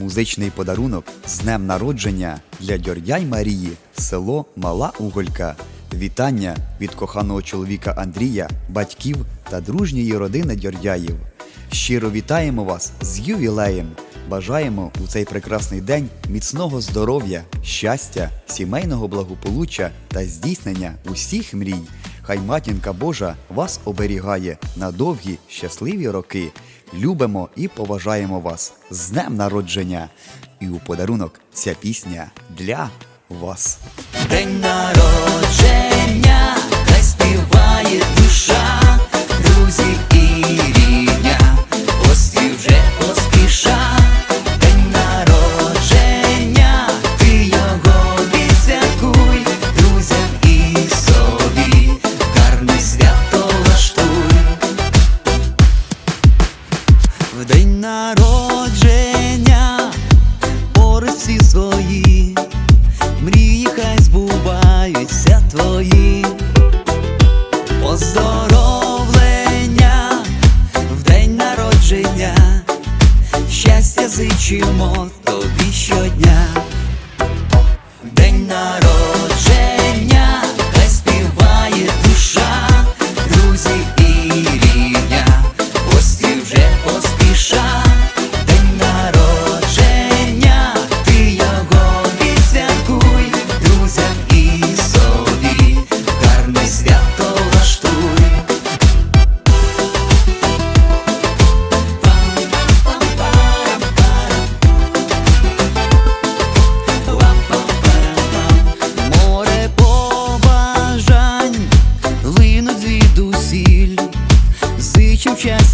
Музичний подарунок з днем народження для Дьордяй Марії, село Мала Уголька. Вітання від коханого чоловіка Андрія, батьків та дружньої родини Дьордяїв. Щиро вітаємо вас з ювілеєм! Бажаємо у цей прекрасний день міцного здоров'я, щастя, сімейного благополуччя та здійснення усіх мрій. Хай матінка Божа вас оберігає на довгі щасливі роки. Любимо і поважаємо вас з днем народження! І у подарунок ця пісня для вас. День народження, В день народження, порисі свої. Мрії хай збуваються твої, поздоровлення в день народження, щастя зичимо тобі щодня. День народження,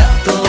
ya